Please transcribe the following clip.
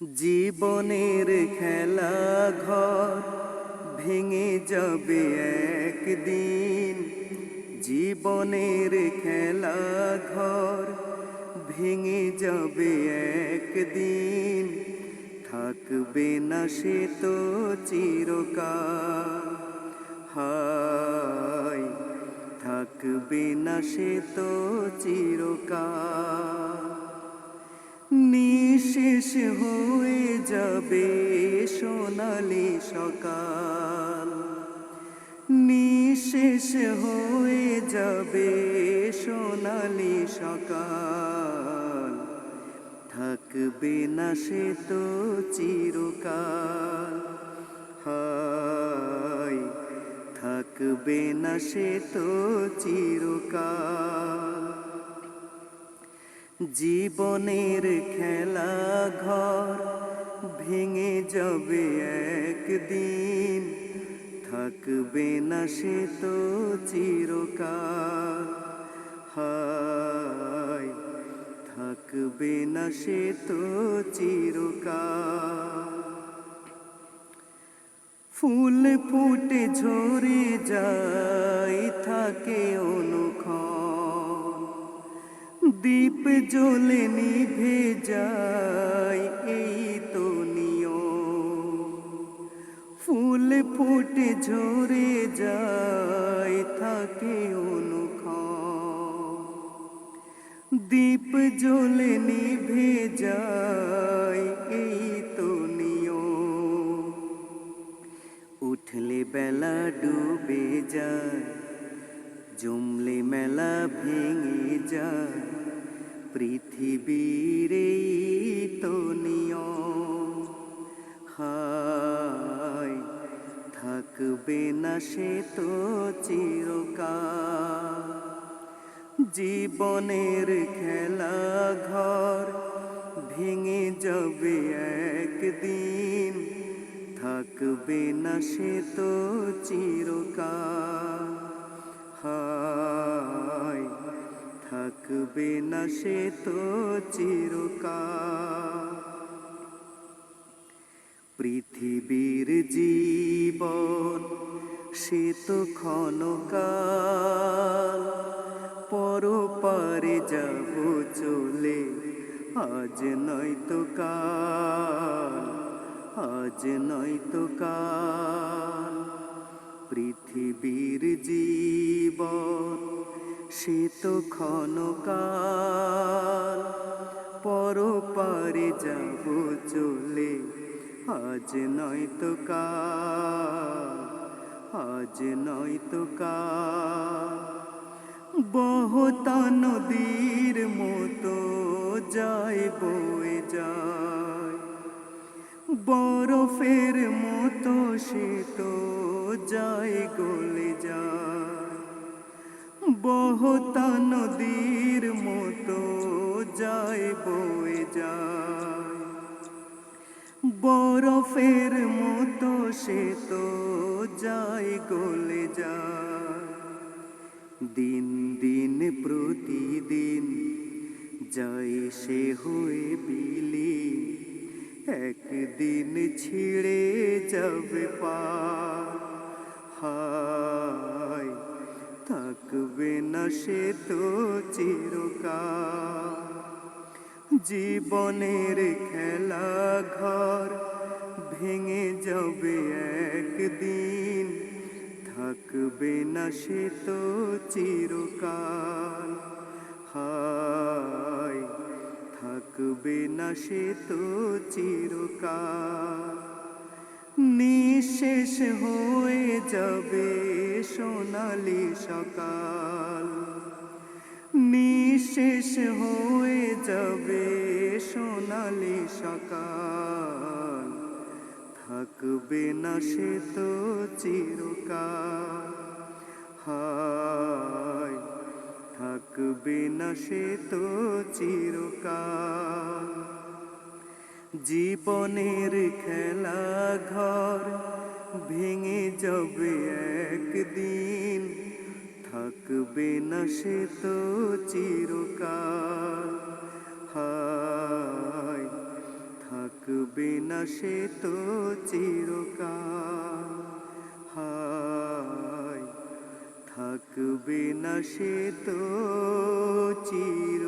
জীবনের খেলা ঘর ভেঙে যাবে একদিন। জীবনের খেলা ঘর ভেঙে যাবে একদিন। থাকবে না সে তো চিরকাল। হায়, থাকবে না সে তো চিরকাল। নিশেষ হয়ে যাবে, সোনালি সকাল। নিশেষ হয়ে যাবে, সোনালি সকাল। থাকবে না সে তো চিরকাল। হায়, থাকবে না সে তো চিরকাল। জীবনের খেলা ঘর ভেঙে যাবে একদিন। থাকবে না সে তো চিরকাল। হায়, থাকবে না সে তো চিরকাল। ফুল ফুটে ঝরে যায়, থাকে অনুক্ষণ। দীপ জ্বলে নিভে যায়, এই তো ফুল ফুটে ঝরে যায়, থাকে অনুক্ষণ। দীপ জ্বলে নিভে যায়, এই তো উঠলে বেলা ডুবে যায়, জমলে মেলা ভেঙে যায়। পৃথিবীর এই তো নিয়ম হায়, থাকবে না সে তো চিরকাল। জীবনের খেলা ঘর ভেঙে যাবে একদিন। থাকবে না সে তো চিরকাল। হায় থাকবে না সে তো পৃথিবীর জীবন সে তো ক্ষণকাল। পরপারে যাব চলে, আজ নয়তো কাল, আজ নয়তো কাল। পৃথিবীর জীবন সে তো ক্ষণকাল, পরপারে যাব চলে, আজ নয়তো কাল, আজ নয়তো কাল। বহতা নদীর মতো যায় বয়ে যায়, বরফের মতো সে তো যায় গলে যায়। বহতা নদীর মতো যায় বয়ে যায়। বরফের মতো সে তো যায় গলে যায়। দিন দিন প্রতিদিন যায় সে হয়ে বিলি। একদিন ছিঁড়ে যাবে পা। হায় থাকবে না সে তো চিরকাল। জীবনের খেলা ঘর ভেঙে যাবে একদিন। থাকবে না সে তো চিরকাল। হায়, থাকবে না সে তো চিরকাল। নিঃশেষ হয়ে যাবে সোনালি সকাল। নিশেষ হয়ে যাবে সোনালি সকাল। থাকবে না সে তো চিরকাল। হায়, থাকবে না সে তো চিরকাল। জীবনের খেলা ঘর ভেঙে যাবে একদিন। থাকবে না সে তো চিরকাল। হায়, থাকবে না সে তো চিরকাল। হায়, থাকবে না সে তো চির